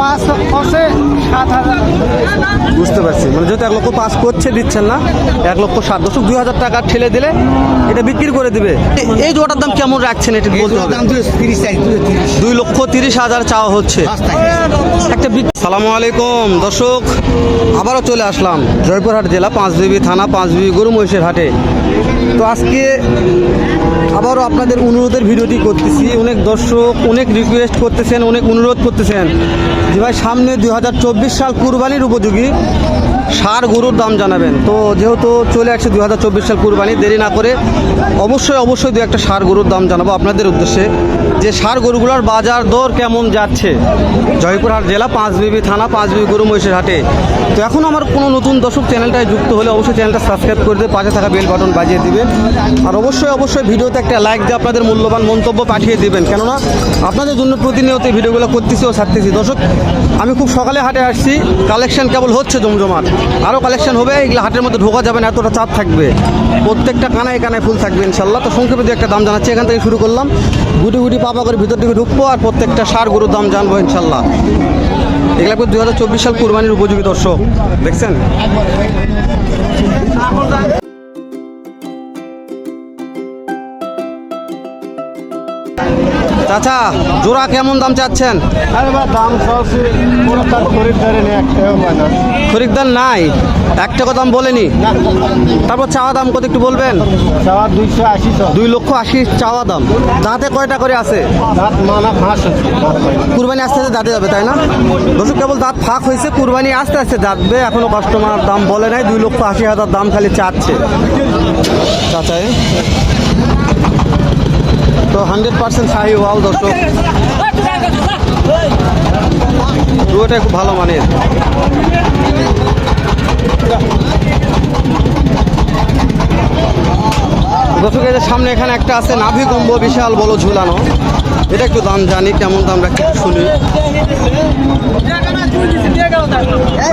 পাঁচ সাত হাজার। বুঝতে পারছি। মানে যেহেতু এক লক্ষ পাস করছে দিচ্ছেন না। এক লক্ষ সাত দশক দুই হাজার টাকা ঠেলে দিলে এটা বিক্রি করে দিবে। এই জোয়াটার দাম কেমন রাখছেন এটা বলতে হবে। দুই লক্ষ তিরিশ হাজার চাওয়া হচ্ছে। একটা সালামু আলাইকুম দর্শক। আবারও চলে আসলাম জয়পুরহাট জেলা পাঁচ পাঁচবিবি থানা পাঁচ পাঁচবিবি গরু মহিষের হাটে। তো আজকে আবারও আপনাদের অনুরোধের ভিডিওটি করতেছি। অনেক দর্শক, অনেক রিকোয়েস্ট করতেছেন, অনেক অনুরোধ করতেছেন যে ভাই সামনে দু হাজার চব্বিশ সাল কুরবানির উপযোগী সার গরুর দাম জানাবেন। তো যেহেতু চলে আসছে দু হাজার চব্বিশ সাল কুরবানি, দেরি না করে অবশ্যই অবশ্যই দু একটা সার গরুর দাম জানাব আপনাদের উদ্দেশ্যে। যে সার গরুগুলোর বাজার দর কেমন যাচ্ছে? জয়পুরহাট জেলা পাঁচ পাঁচবিবি থানা, পাঁচবিবি গরু মহিষের হাটে। তো এখন আমার কোনো নতুন দর্শক চ্যানেলটায় যুক্ত হলে অবশ্যই চ্যানেলটা সাবস্ক্রাইব করে দিয়ে পাশে থাকা বেল বাটন বাজিয়ে দিবেন আর অবশ্যই অবশ্যই ভিডিওতে একটা লাইক দিয়ে আপনাদের মূল্যবান মন্তব্য পাঠিয়ে দিবেন। কেননা আপনাদের জন্য প্রতিনিয়ত এই ভিডিওগুলো করতেছি ও ছাড়তেছি। দর্শক, আমি খুব সকালে হাটে আসছি। কালেকশন কেবল হচ্ছে জমজমাট। আরও কালেকশন হবে, এগুলো হাটের মধ্যে ঢোকা যাবে না, এতটা চাপ থাকবে। প্রত্যেকটা কানায় কানায় ফুল থাকবে ইনশাল্লাহ তো সংক্ষেপে দু একটা দাম জানাচ্ছি, এখান থেকে শুরু করলাম। গুটি গুটি পাপা করে ভিতর দিকে ঢুকবো আর প্রত্যেকটা সার গরুর দাম জানব ইনশাল্লাহ এগুলো দু হাজার চব্বিশ সাল কুরবানির উপযোগী দর্শক, দেখছেন? চাচা জোড়া কেমন দাম চাচ্ছেন? খরিদ্দারে নেই একটাও খরিদ্দার নাই? এক টাকা দাম বলেনি। তারপর চাওয়া দাম কত একটু বলবেন? দুই লক্ষ আশি চাওয়া দাম। দাঁতে কয়টা করে আছে। কুরবানি আস্তে আস্তে দাঁতে যাবে তাই না? দর্শক কেবল দাঁত ফাঁক হয়েছে কুরবানি আস্তে আস্তে যাবে এখনও কাস্টমার দাম বলে নাই দুই লক্ষ আশি হাজার দাম খালি চাচ্ছে। চাচাই? তো হান্ড্রেড পার্সেন্ট শাহি ওয়াল দর্শক। দুটোটাই খুব ভালো মানের। দর্শক এই যে সামনে এখানে একটা আছে নাভি কম্ব বিশাল বলো ঝুলানো। এটা একটু দাম জানি কেমন দাম রাখি একটু শুনি।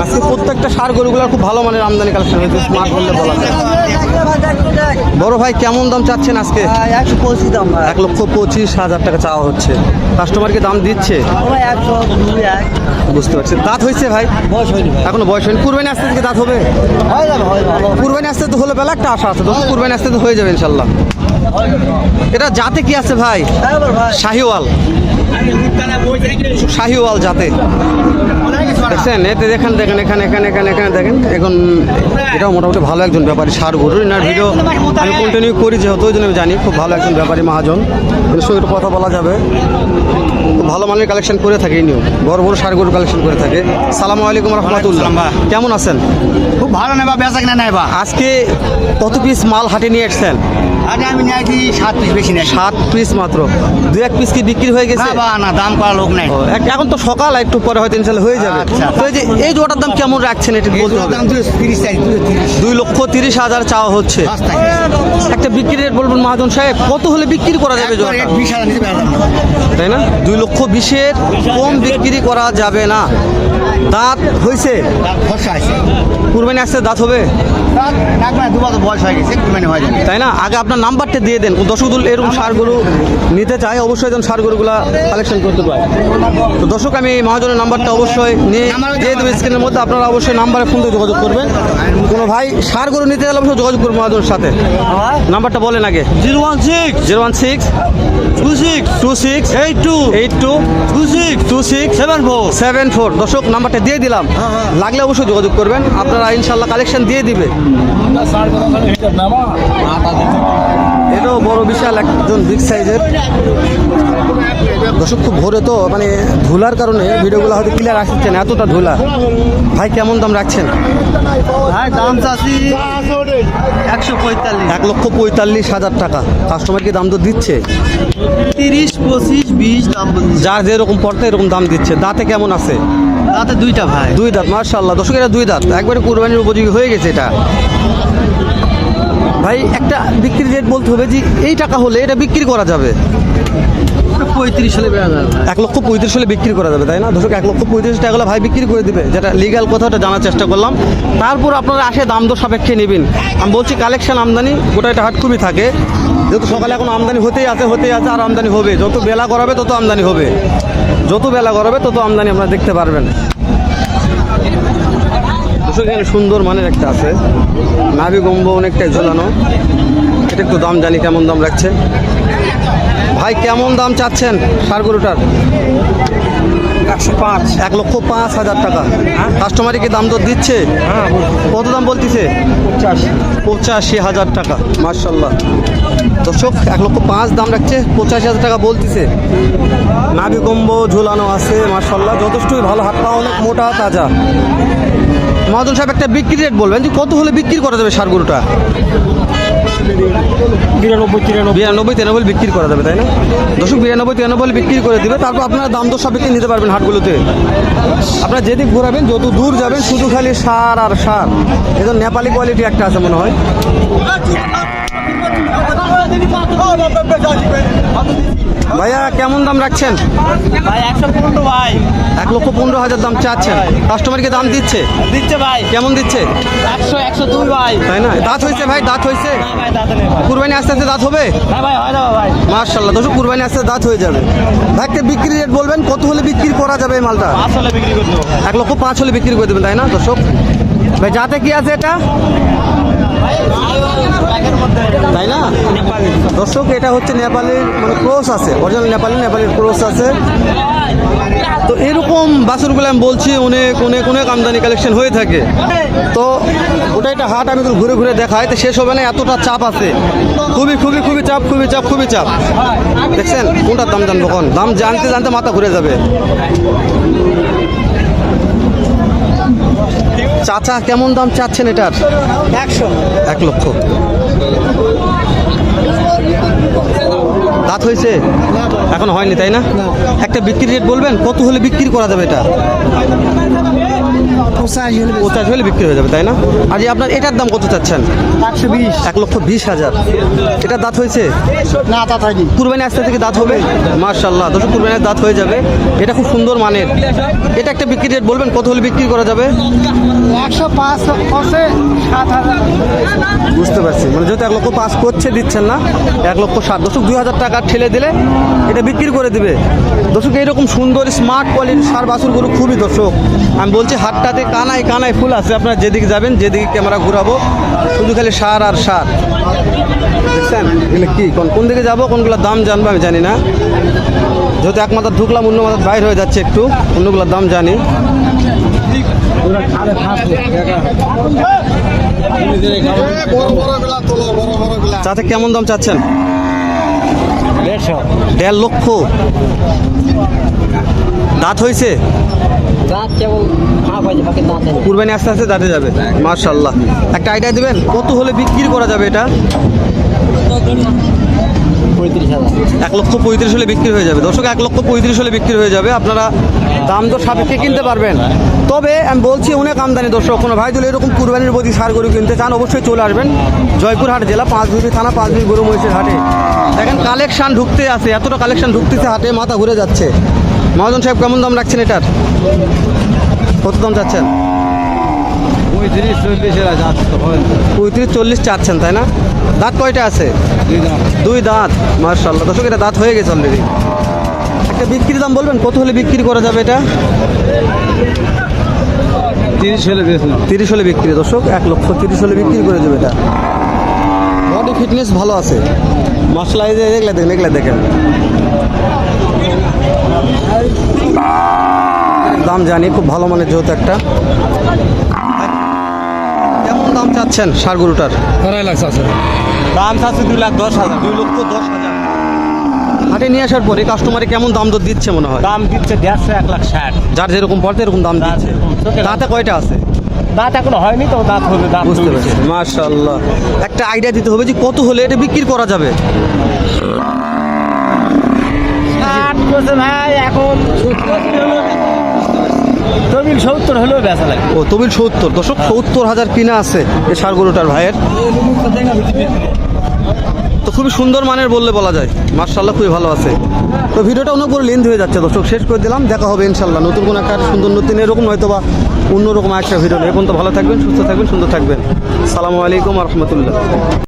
আজকে প্রত্যেকটা সার গরুগুলো খুব ভালো মানের আমদানি কালেকশন হয়েছে স্মার্ট বললে বলা যায়। বড় ভাই কেমন দাম চাচ্ছেন আজকে? একশো পঁচিশ দাম এক লক্ষ পঁচিশ হাজার টাকা চাওয়া হচ্ছে। কাস্টমারকে দাম দিচ্ছে? বুঝতে পারছি। দাঁত হয়েছে ভাই? বয়স হয়নি এখনও বয়স হয়নি। কুরবানি আসতে থেকে দাঁত হবে? কুরবানি আসতে তো হলে বেলা একটা আশা আছে কুরবানি আসতে তো হয়ে যাবে ইনশাল্লাহ। এটা জাতে কি আছে ভাই? ভাই। শাহিওয়াল। শাহিওয়াল জাতে। দেখছেন এতে দেখেন দেখেন এখানে এখানে এখানে এখানে দেখেন এখন এটাও মোটামুটি ভালো একজন ব্যাপারী সার গরু এনার ভিডিও আমি কন্টিনিউ করি যেহেতু ওই জন্য আমি জানি খুব ভালো একজন ব্যাপারী মহাজন। এর সঙ্গে কথা বলা যাবে। ভালো মানের কালেকশন করে থাকে ইনিও বড় বড় সার গরু কালেকশন করে থাকে। সালাম আলাইকুম রহমতুল্লাহ। কেমন আছেন? খুব ভালো নেবা বেচা কিনা নেবা আজকে কত পিস মাল হাটে নিয়ে এসছেন? আগে আমি নিয়ে আসি সাত পিস বেশি নেই সাত পিস মাত্র। দু এক পিস কি বিক্রি হয়ে গেছে? না না দাম করা লোক নাই। এখন তো সকাল একটু পরে হয়তো ইনশাল্লাহ হয়ে যাবে। আচ্ছা। তো এই যে এই জোয়াটার দাম কেমন রাখছেন এটা বলতে দাম তিরিশ দুই লক্ষ তিরিশ হাজার চাওয়া হচ্ছে। একটা বিক্রি রেট বলবেন মহাজন সাহেব কত হলে বিক্রি করা যাবে না। তাই না? দুই লক্ষ বিশের কম বিক্রি করা যাবে না। দাঁত হয়েছে কুরবানি আসতে দাঁত হবে? তাই না? আগে আপনার নাম্বারটা দিয়ে দেন। দর্শকদুল এরকম সারগুলো নিতে চায় অবশ্যই যেন সারগুলোগুলা কালেকশন করতে পারে। তো দর্শক আমি মহাজনের নাম্বারটা অবশ্যই নিয়ে দিয়ে দেবো স্ক্রিনের মধ্যে। আপনারা অবশ্যই নাম্বারে ফোন দিয়ে যোগাযোগ করবেন। কোনো ভাই সারগুলো নিতে গেলে অবশ্যই যোগাযোগ করব মহাজনের সাথে। নাম্বারটা বলেন আগে। Zero one six. Zero one six. Two six. Two six. Eight two. Eight two. Two six. Two six. Seven four. Seven four. দর্শক নাম্বারটা দিয়ে দিলাম। লাগলে অবশ্যই যোগাযোগ করবেন। আপনারা ইনশাল্লাহ কালেকশন দিয়ে দিবে। এটাও বড় বিশাল একজন বিগ সাইজের দর্শক খুব ভোরে তো মানে ধুলার কারণে ভিডিওগুলো হয়তো ক্লিয়ার আসছে না এতটা ধুলা। ভাই কেমন দাম রাখছেন? ভাই দাম চাচ্ছি একশো পঁয়তাল্লিশ। এক লক্ষ পঁয়তাল্লিশ হাজার টাকা। কাস্টমার কি দাম তো দিচ্ছে? তিরিশ পঁচিশ বিশ দাম যার যেরকম পড়তে এরকম দাম দিচ্ছে। দাঁতে কেমন আছে? তাতে দুইটা ভাই। দুই দাঁত মার্শাল্লাহ দর্শক এটা দুই দাঁত। একবারে কুরবানির উপযোগী হয়ে গেছে এটা। ভাই একটা বিক্রি রেট বলতে হবে যে এই টাকা হলে এটা বিক্রি করা যাবে। পঁয়ত্রিশ হলে এক লক্ষ পঁয়ত্রিশ হলে বিক্রি করা যাবে তাই না? দর্শক এক লক্ষ পঁয়ত্রিশ টাকা হলে ভাই বিক্রি করে দিবে। যেটা লিগাল কথাটা জানার চেষ্টা করলাম। তারপর আপনারা আসে দাম দর সাপেক্ষে নেবেন। আমি বলছি কালেকশন আমদানি গোটা এটা হাট খুবই থাকে। যেহেতু সকালে এখন আমদানি হতেই আছে হতেই আছে আর আমদানি হবে। যত বেলা করাবে তত আমদানি হবে। যত বেলা গড়াবে তত আমদানি আপনারা দেখতে পারবেন। এখানে সুন্দর মানের একটা আছে। নাভি গম্ব অনেকটাই ঝোলানো। এটা একটু দাম জানি কেমন দাম রাখছে। ভাই কেমন দাম চাচ্ছেন সার গরুটার? একশো পাঁচ। এক লক্ষ পাঁচ হাজার টাকা। কাস্টমারই কি দাম দর দিচ্ছে? কত দাম বলতেছে? পঁচাশি। হাজার টাকা মার্শাল্লাহ দর্শক এক লক্ষ পাঁচ দাম রাখছে পঁচাশি হাজার টাকা বলতেছে। নাভি কম্ব ঝুলানো আছে মার্শাল্লাহ যথেষ্টই ভালো হাত পা অনেক মোটা তাজা। মহাজন সাহেব একটা বিক্রি রেট বলবেন যে কত হলে বিক্রি করা যাবে সার গরুটা? বিরানব্বই তিরানব্বই। বিরানব্বই তিরানব্বই বিক্রি করা যাবে তাই না? দর্শক বিরানব্বই তিরানব্বই বিক্রি করে দিবে তারপর আপনারা দাম দর সাপেক্ষে নিতে পারবেন হাটগুলোতে। আপনারা যেদিক ঘোরাবেন যত দূর যাবেন শুধু খালি সার আর সার। এটা নেপালি কোয়ালিটি একটা আছে মনে হয়। ভাইয়া কেমন দাম রাখছেন? ভাই একশো পনেরো ভাই। এক লক্ষ পনেরো হাজার দাম চাচ্ছেন। কাস্টমারকে দাম দিচ্ছে? দিচ্ছে ভাই। কেমন দিচ্ছে? একশো একশো দুই ভাই। তাই না? দাঁত হয়েছে ভাই দাঁত হয়েছে। কুরবানি আস্তে আস্তে দাঁত হবে? মার্শাল্লাহ দর্শক কুরবানি আস্তে দাঁত হয়ে যাবে। ভাই একটা বিক্রি রেট বলবেন কত হলে বিক্রি করা যাবে এই মালটা? এক লক্ষ পাঁচ হলে বিক্রি করে দেবেন তাই না দর্শক? ভাই যাতে কি আছে এটা? তাই না? দর্শক, এটা হচ্ছে নেপালের মানে ক্রোস আছে অরিজিনাল নেপালি নেপালের ক্রোস আছে। তো এরকম বাছুরগুলো আমি বলছি, অনেক অনেক অনেক আমদানি কালেকশন হয়ে থাকে। তো ওটা একটা হাট, আমি ঘুরে ঘুরে দেখাই। তো শেষ হবে না, এতটা চাপ আছে। খুবই খুবই খুবই চাপ খুবই চাপ খুবই চাপ। দেখছেন? কোনটার দাম জানব কোন দাম জানতে জানতে মাথা ঘুরে যাবে। চাচা কেমন দাম চাচ্ছেন এটার? একশো। এক লক্ষ। দাঁত হয়েছে? এখন হয়নি তাই না? একটা বিক্রি রেট বলবেন? কত হলে বিক্রি করা যাবে এটা? পঁচাশি হলে বিক্রি হয়ে যাবে তাই না? আর এই আপনার এটার দাম কত চাচ্ছেন? একশো বিশ। এক লক্ষ বিশ হাজার। এটার দাঁত হয়েছে? না তা থাকি কুরবানি আসতে থেকে দাঁত হবে? মার্শাল্লাহ দশ কুরবানির দাঁত হয়ে যাবে। এটা খুব সুন্দর মানের। এটা একটা বিক্রি রেট বলবেন কত হলে বিক্রি করা যাবে? একশো পাঁচ সাত হাজার। বুঝতে পারছি। মানে যেহেতু এক লক্ষ পাস করছে দিচ্ছেন না। এক লক্ষ ষাট দশক দুই হাজার টাকা ঠেলে দিলে এটা বিক্রি করে দিবে। দর্শক এইরকম সুন্দর স্মার্ট কোয়ালিটির সার বাছুর গরু খুবই দর্শক। আমি বলছি হাটটাতে কানায় কানায় ফুল আছে আপনারা যেদিকে যাবেন যেদিকে ক্যামেরা ঘুরাবো শুধু খালি সার আর সার। দেখছেন? এগুলো কি? কোন কোন দিকে যাব কোনগুলোর দাম জানব আমি জানি না। যেহেতু এক মাথা ঢুকলাম অন্য মাথা বাইর হয়ে যাচ্ছে একটু অন্যগুলোর দাম জানি। চাতে কেমন দাম চাচ্ছেন? দেড় লক্ষ। দাঁত হয়েছে? দাঁত কেবল হাফ হয়েছে বাকি দাঁত কুরবানি আস্তে আস্তে দাঁতে যাবে। মার্শাল্লাহ একটা আইডিয়া দেবেন? কত হলে বিক্রি করা যাবে এটা? এক লক্ষ পঁয়ত্রিশ হলে বিক্রি হয়ে যাবে। দর্শক এক লক্ষ পঁয়ত্রিশ হলে বিক্রি হয়ে যাবে। আপনারা দাম তো সাপেক্ষে কিনতে পারবেন। তবে আমি বলছি অনেক আমদানি দর্শক কোনো ভাই যদি এরকম কুরবানির প্রতি সার গরু কিনতে চান অবশ্যই চলে আসবেন জয়পুরহাট জেলা পাঁচ পাঁচবিবি থানা পাঁচ পাঁচবিবি গরু মহিষের হাটে। দেখেন কালেকশন ঢুকতে আছে এতটা কালেকশন ঢুকতেছে হাটে মাথা ঘুরে যাচ্ছে। মহাজন সাহেব কেমন দাম রাখছেন এটার? কত দাম চাচ্ছেন? পঁয়ত্রিশ চল্লিশ পঁয়ত্রিশ চল্লিশ চাচ্ছেন তাই না? দাঁত কয়টা আছে? দুই দাঁত। মার্শাল্লাহ দর্শক এটা দাঁত হয়ে গেছে অলরেডি একটা বিক্রির দাম বলবেন কত হলে বিক্রি করা যাবে এটা? তিরিশ হলে তিরিশ হলে বিক্রি দর্শক এক লক্ষ তিরিশ হলে বিক্রি করে দেবে এটা। বডি ফিটনেস ভালো আছে। মশলা এই যে এগুলা দেখেন এগুলা দেখেন। দাম জানি খুব ভালো মানের যেহেতু একটা। কেমন দাম চাচ্ছেন সার গরুটার? আড়াই লাখ আছে দাম চাচ্ছে দুই লাখ দশ হাজার দুই লক্ষ দশ হাজার। হাটে নিয়ে আসার পরে কাস্টমারে কেমন দাম দর দিচ্ছে মনে হয়? দাম দিচ্ছে দেড়শো এক লাখ ষাট। যার যেরকম পড়তে এরকম দাম দিচ্ছে। দাঁতে। কয়টা আছে? দাঁত এখনও হয়নি তো দাঁত হবে দাঁত বুঝতে পারছি। মাশাল্লাহ একটা আইডিয়া দিতে হবে যে কত হলে এটা বিক্রি করা যাবে। ষাট করছে ভাই এখন তবিল সত্তর হলেও লাগে। ও, তবিল সত্তর। দশক সত্তর হাজার কিনা আছে এই ভাইয়ের। তো খুবই সুন্দর মানের বললে বলা যায়। মার্শাল্লাহ খুবই ভালো আছে। তো ভিডিওটা অনেক বড় লেন্থ হয়ে যাচ্ছে, দর্শক, শেষ করে দিলাম। দেখা হবে ইনশাল্লাহ নতুন কোনো একটা সুন্দর নতুন এরকম হয়তো বা অন্যরকম একটা ভিডিও এখন তো ভালো থাকবেন, সুস্থ থাকবেন, সুন্দর থাকবেন। সালামু আলাইকুম রহমতুল্লাহ।